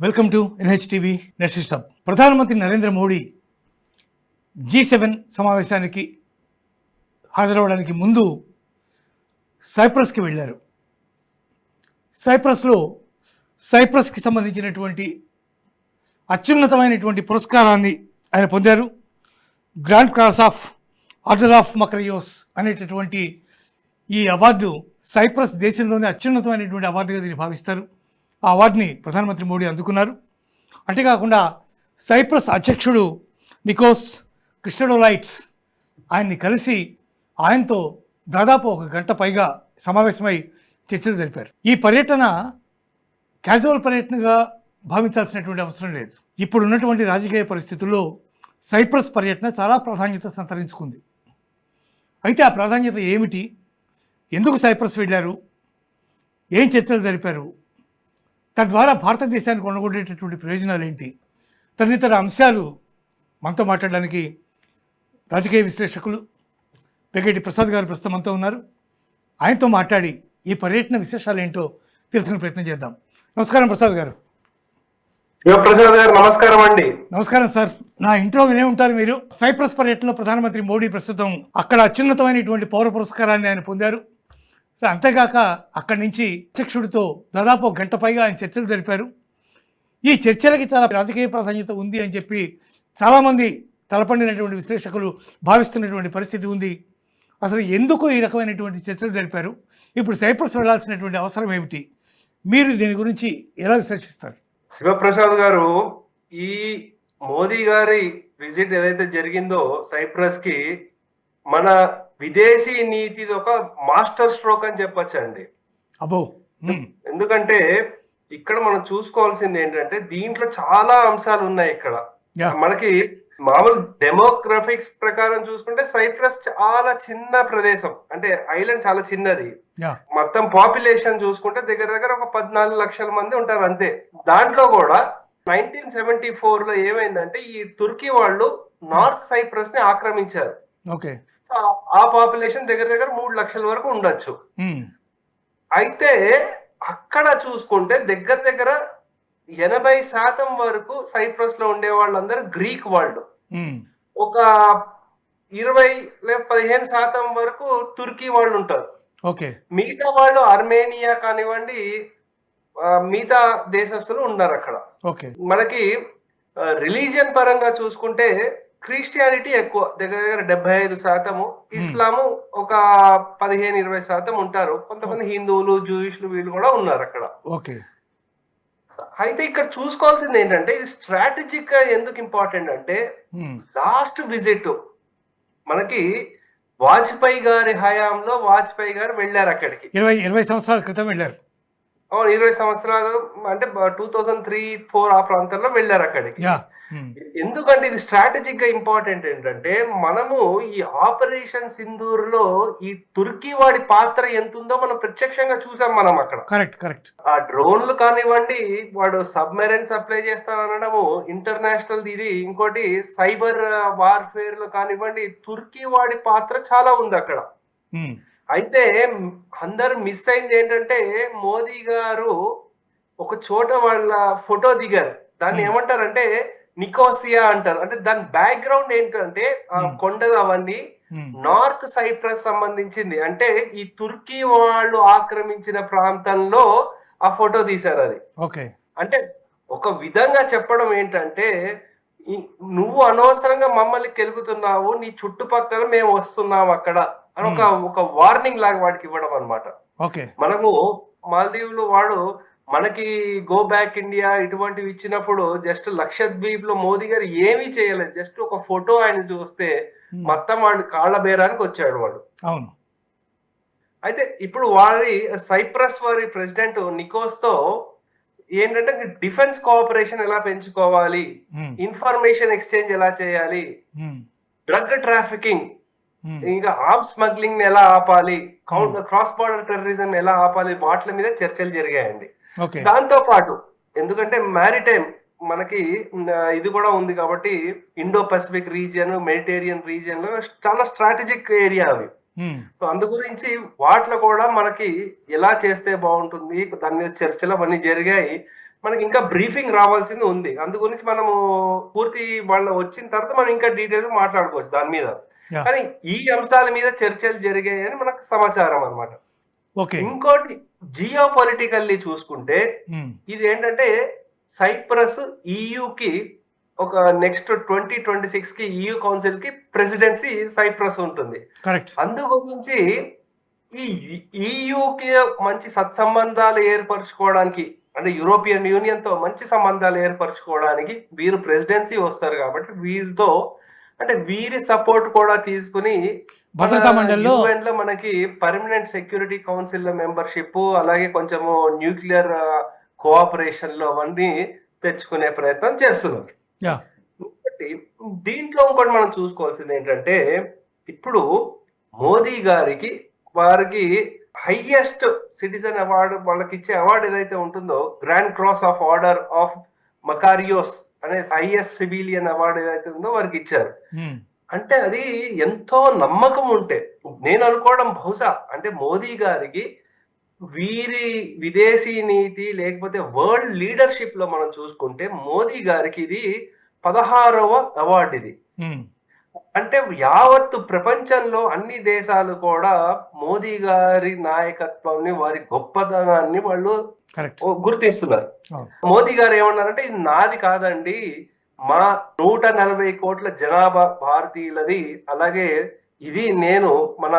Welcome to NHTV next hub ప్రధానమంత్రి Narendra Modi G seven సమావేశానికి హాజరవడానికి ముందు సైప్రస్కి వెళ్ళారు. సైప్రస్లో సైప్రస్కి సంబంధించినటువంటి అత్యున్నతమైనటువంటి పురస్కారాన్ని ఆయన పొందారు. Grand cross of order of Makarios అనేటటువంటి ఈ అవార్డు సైప్రస్ దేశంలోనే అత్యున్నతమైనటువంటి అవార్డుగా దీన్ని భావిస్తారు. ఆ అవార్డుని ప్రధానమంత్రి మోడీ అందుకున్నారు. అంతేకాకుండా సైప్రస్ అధ్యక్షుడు నికోస్ క్రిస్టడోలైట్స్ ఆయన్ని కలిసి ఆయనతో దాదాపు ఒక గంట పైగా సమావేశమై చర్చలు జరిపారు. ఈ పర్యటన క్యాజువల్ పర్యటనగా భావించాల్సినటువంటి అవసరం లేదు. ఇప్పుడు ఉన్నటువంటి రాజకీయ పరిస్థితుల్లో సైప్రస్ పర్యటన చాలా ప్రాధాన్యత సంతరించుకుంది. అయితే ఆ ప్రాధాన్యత ఏమిటి? ఎందుకు సైప్రస్ వెళ్ళారు? ఏం చర్చలు జరిపారు? తద్వారా భారతదేశానికి ఉండగొట్టేటటువంటి ప్రయోజనాలు ఏంటి తదితర అంశాలు మనతో మాట్లాడడానికి రాజకీయ విశ్లేషకులు పెగటి ప్రసాద్ గారు ప్రస్తుతం మనతో ఉన్నారు. ఆయనతో మాట్లాడి ఈ పర్యటన విశేషాలు ఏంటో తెలుసుకునే ప్రయత్నం చేద్దాం. నమస్కారం ప్రసాద్ గారు. నమస్కారం అండి. నమస్కారం సార్. నా ఇంట్లో వినే ఉంటారు మీరు. సైప్రస్ పర్యటనలో ప్రధానమంత్రి మోడీ ప్రస్తుతం అక్కడ అత్యున్నతమైనటువంటి పౌర పురస్కారాన్ని ఆయన పొందారు. అంతేగాక అక్కడి నుంచి అధ్యక్షుడితో దాదాపు గంట పైగా ఆయన చర్చలు జరిపారు. ఈ చర్చలకి చాలా రాజకీయ ప్రాధాన్యత ఉంది అని చెప్పి చాలామంది తలపండినటువంటి విశ్లేషకులు భావిస్తున్నటువంటి పరిస్థితి ఉంది. అసలు ఎందుకు ఈ రకమైనటువంటి చర్చలు జరిపారు? ఇప్పుడు సైప్రస్ వెళ్ళాల్సినటువంటి అవసరం ఏమిటి? మీరు దీని గురించి ఎలా విశ్లేషిస్తారు? శివప్రసాద్ గారు ఈ మోదీ గారి విజిట్ ఏదైతే జరిగిందో సైప్రస్కి మన విదేశీ నీతిది ఒక మాస్టర్ స్ట్రోక్ అని చెప్పొచ్చండి. ఉమ్, ఎందుకంటే ఇక్కడ మనం చూసుకోవాల్సింది ఏంటంటే దీంట్లో చాలా అంశాలు ఉన్నాయి ఇక్కడ. మనకి మామూలు డెమోగ్రఫిక్స్ ప్రకారం చూసుకుంటే సైప్రస్ చాలా చిన్న ప్రదేశం. అంటే ఐలాండ్ చాలా చిన్నది. మొత్తం పాపులేషన్ చూసుకుంటే దగ్గర దగ్గర ఒక పద్నాలుగు లక్షల మంది ఉంటారు అంతే. దాంట్లో కూడా నైన్టీన్ సెవెంటీ ఫోర్లో ఏమైందంటే ఈ తుర్కీ వాళ్ళు నార్త్ సైప్రస్ని ఆక్రమించారు. ఓకే. ఆ పాపులేషన్ దగ్గర దగ్గర మూడు లక్షల వరకు ఉండొచ్చు. అయితే అక్కడ చూసుకుంటే దగ్గర దగ్గర ఎనభై శాతం వరకు సైప్రస్లో ఉండే వాళ్ళందరూ గ్రీక్ వాళ్ళు. ఒక ఇరవై లేదా పదిహేను శాతం వరకు తుర్కీ వాళ్ళు ఉంటారు. ఓకే. మిగతా వాళ్ళు అర్మేనియా కానివ్వండి మిగతా దేశస్తులు ఉన్నారు అక్కడ. ఓకే. మనకి రిలీజియన్ పరంగా చూసుకుంటే క్రిస్టియానిటీ ఎక్కువ. దగ్గర దగ్గర డెబ్బై ఐదు శాతము. ఇస్లాము ఒక పదిహేను ఇరవై శాతం ఉంటారు. కొంతమంది హిందువులు జూయిష్లు వీళ్ళు కూడా ఉన్నారు అక్కడ. ఓకే. అయితే ఇక్కడ చూసుకోవాల్సింది ఏంటంటే ఇది స్ట్రాటజిక్గా ఎందుకు ఇంపార్టెంట్ అంటే ఉమ్, లాస్ట్ విజిట్ మనకి వాజ్పేయి గారి హయాంలో వాజ్పేయి గారు వెళ్ళారు అక్కడికి. ఇరవై ఇరవై సంవత్సరాల క్రితం వెళ్ళారు. అవును ఇరవై సంవత్సరాలు అంటే టూ థౌజండ్ త్రీ ఫోర్ ఆ ప్రాంతంలో వెళ్ళారు అక్కడికి. యా. ఉమ్, ఎందుకంటే ఇది స్ట్రాటజిక్గా ఇంపార్టెంట్ ఏంటంటే మనము ఈ ఆపరేషన్ సింధూర్లో ఈ తుర్కీ వాడి పాత్ర ఎంత ఉందో మనం ప్రత్యక్షంగా చూసాం మనం అక్కడ. కరెక్ట్ కరెక్ట్ ఆ డ్రోన్లు కానివ్వండి వాడు సబ్మెరైన్ సప్లై చేస్తానడము ఇంటర్నేషనల్ ఇది ఇంకోటి సైబర్ వార్ఫేర్లో కానివ్వండి తుర్కీ వాడి పాత్ర చాలా ఉంది అక్కడ. ఉమ్, అయితే అందరు మిస్ అయింది ఏంటంటే మోదీ గారు ఒక చోట వాళ్ళ ఫోటో దిగారు. దాన్ని. ఏమంటారంటే నికోసియా అంటారు. అంటే దాని బ్యాక్గ్రౌండ్ ఏంటంటే ఆ. కొండలు అవన్నీ నార్త్ సైప్రస్ సంబంధించింది. అంటే ఈ తుర్కీ వాళ్ళు ఆక్రమించిన ప్రాంతంలో ఆ ఫోటో తీశారు అది. ఓకే. అంటే ఒక విధంగా చెప్పడం ఏంటంటే నువ్వు అనవసరంగా మమ్మల్ని కెలుగుతున్నావు నీ చుట్టుపక్కల మేము వస్తున్నాం అక్కడ. అని ఒక ఒక వార్నింగ్ లాగా వాడికి ఇవ్వడం అన్నమాట. ఓకే. మనము మాల్దీవులు వాడు మనకి గో బ్యాక్ ఇండియా ఇటువంటివి ఇచ్చినప్పుడు జస్ట్ లక్షద్వీప్లో మోదీ గారు ఏమీ చేయలేదు. జస్ట్ ఒక ఫోటో ఆయన చూస్తే ఉమ్, మొత్తం వాడు కాళ్ళ బేరానికి వచ్చాడు వాడు. అవును. అయితే ఇప్పుడు వారి సైప్రస్ వారి ప్రెసిడెంట్ నికోస్తో ఏంటంటే డిఫెన్స్ కోఆపరేషన్ ఎలా పెంచుకోవాలి? ఉమ్, ఇన్ఫర్మేషన్ ఎక్స్చేంజ్ ఎలా చేయాలి? డ్రగ్ ట్రాఫికింగ్ ఇంకా ఆర్మ్స్ స్మగ్లింగ్ ఎలా ఆపాలి? క్రాస్ బార్డర్ టెర్రరిజం ఎలా ఆపాలి? వాటి మీద చర్చలు జరిగాయండి. దాంతో పాటు ఎందుకంటే మ్యారిటైమ్ మనకి ఇది కూడా ఉంది కాబట్టి ఇండో పసిఫిక్ రీజియన్ మెడిటేరియన్ రీజియన్లో చాలా స్ట్రాటజిక్ ఏరియా అవి. సో అందు గురించి వాటిలో కూడా మనకి ఎలా చేస్తే బాగుంటుంది దాని మీద చర్చలు అవన్నీ జరిగాయి. మనకి ఇంకా బ్రీఫింగ్ రావాల్సింది ఉంది. అందు గురించి మనము పూర్తి వాళ్ళు వచ్చిన తర్వాత మనం ఇంకా డీటెయిల్ మాట్లాడుకోవచ్చు దాని మీద. కానీ ఈ అంశాల మీద చర్చలు జరిగాయని మనకు సమాచారం అన్నమాట. ఓకే ఇంకోటి జియో పొలిటికల్లీ చూసుకుంటే ఉమ్, ఇది ఏంటంటే సైప్రస్ ఈయుకి ఒక నెక్స్ట్ ట్వంటీ ట్వంటీ సిక్స్కి ఈయూ కౌన్సిల్కి ప్రెసిడెన్సీ సైప్రస్ ఉంటుంది. కరెక్ట్ అందు గురించి ఈ ఈయుకి మంచి సత్సంబంధాలు ఏర్పరచుకోవడానికి అంటే యూరోపియన్ యూనియన్తో మంచి సంబంధాలు ఏర్పరచుకోవడానికి వీరు ప్రెసిడెన్సీ వస్తారు కాబట్టి వీరితో అంటే వీరి సపోర్ట్ కూడా తీసుకుని భద్రతా మండలిలో మనకి పర్మనెంట్ సెక్యూరిటీ కౌన్సిల్లో మెంబర్షిప్ అలాగే కొంచెము న్యూక్లియర్ కోఆపరేషన్లో అవన్నీ తెచ్చుకునే ప్రయత్నం చేస్తున్నారు దీంట్లో ఇంకోటి మనం చూసుకోవాల్సింది ఏంటంటే ఇప్పుడు మోదీ గారికి వారికి హైయెస్ట్ సిటిజన్ అవార్డు వాళ్ళకి ఇచ్చే అవార్డు ఏదైతే ఉంటుందో grand cross of order of Makarios అనే హైయెస్ట్ సివిలియన్ అవార్డు ఏదైతే ఉందో వారికి ఇచ్చారు. అంటే అది ఎంతో నమ్మకం ఉంటే నేను అనుకోవడం బహుశా అంటే మోదీ గారికి వీరి విదేశీ నీతి లేకపోతే వరల్డ్ లీడర్షిప్లో మనం చూసుకుంటే మోదీ గారికి ఇది పదహారవ అవార్డు ఇది. అంటే యావత్తు ప్రపంచంలో అన్ని దేశాలు కూడా మోదీ గారి నాయకత్వాన్ని వారి గొప్పతనాన్ని వాళ్ళు గుర్తిస్తున్నారు. మోదీ గారు ఏమన్నారంటే ఇది నాది కాదండి. మా నూట నలభై కోట్ల జనాభా భారతీయులది. అలాగే ఇది నేను మన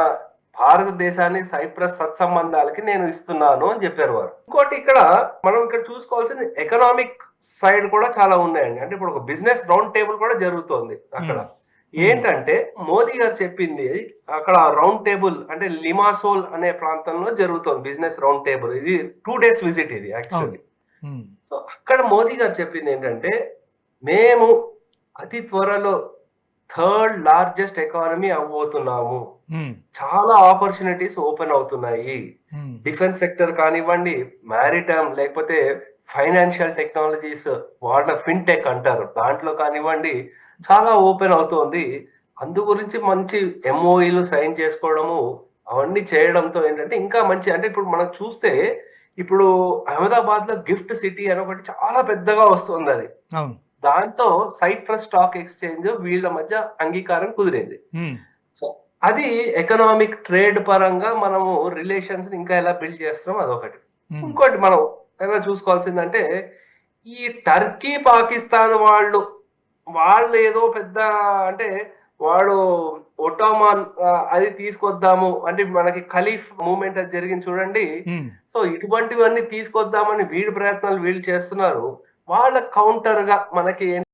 భారతదేశాన్ని సైప్రస్ సత్సంబంధాలకి నేను ఇస్తున్నాను అని చెప్పారు వారు. ఇంకోటి ఇక్కడ మనం ఇక్కడ చూసుకోవాల్సింది ఎకనామిక్ సైడ్ కూడా చాలా ఉన్నాయండి. అంటే ఇప్పుడు ఒక బిజినెస్ రౌండ్ టేబుల్ కూడా జరుగుతోంది అక్కడ. ఏంటంటే మోదీ గారు చెప్పింది అక్కడ రౌండ్ టేబుల్ అంటే లిమాసోల్ అనే ప్రాంతంలో జరుగుతోంది బిజినెస్ రౌండ్ టేబుల్. ఇది టూ డేస్ విజిట్ ఇది యాక్చువల్లీ. సో అక్కడ మోదీ గారు చెప్పింది ఏంటంటే మేము అతి త్వరలో థర్డ్ లార్జెస్ట్ ఎకానమీ అవ్వబోతున్నాము. చాలా ఆపర్చునిటీస్ ఓపెన్ అవుతున్నాయి. డిఫెన్స్ సెక్టర్ కానివ్వండి మ్యారిటైమ్ లేకపోతే ఫైనాన్షియల్ టెక్నాలజీస్ వాళ్ళ ఫిన్టెక్ అంటారు. దాంట్లో కానివ్వండి చాలా ఓపెన్ అవుతోంది. అందు గురించి మంచి ఎంఓఈలు సైన్ చేసుకోవడము అవన్నీ చేయడంతో ఏంటంటే ఇంకా మంచి అంటే ఇప్పుడు మనం చూస్తే ఇప్పుడు అహ్మదాబాద్లో గిఫ్ట్ సిటీ అని ఒకటి చాలా పెద్దగా వస్తుంది అది. దాంతో సైప్రస్ స్టాక్ ఎక్స్చేంజ్ వీళ్ళ మధ్య అంగీకారం కుదిరింది. సో అది ఎకనామిక్ ట్రేడ్ పరంగా మనము రిలేషన్స్ ఇంకా ఎలా బిల్డ్ చేస్తున్నాం అదొకటి. ఇంకోటి మనం ఎలా చూసుకోవాల్సిందంటే ఈ టర్కీ పాకిస్తాన్ వాళ్ళు వాళ్ళు ఏదో పెద్ద అంటే వాడు ఒటోమాన్ అది తీసుకొద్దాము అంటే మనకి ఖలీఫ్ మూమెంట్ అది జరిగింది చూడండి. సో ఇటువంటివన్నీ తీసుకొద్దామని వీడి ప్రయత్నాలు వీళ్ళు చేస్తున్నారు. వాళ్ళ కౌంటర్గా మనకి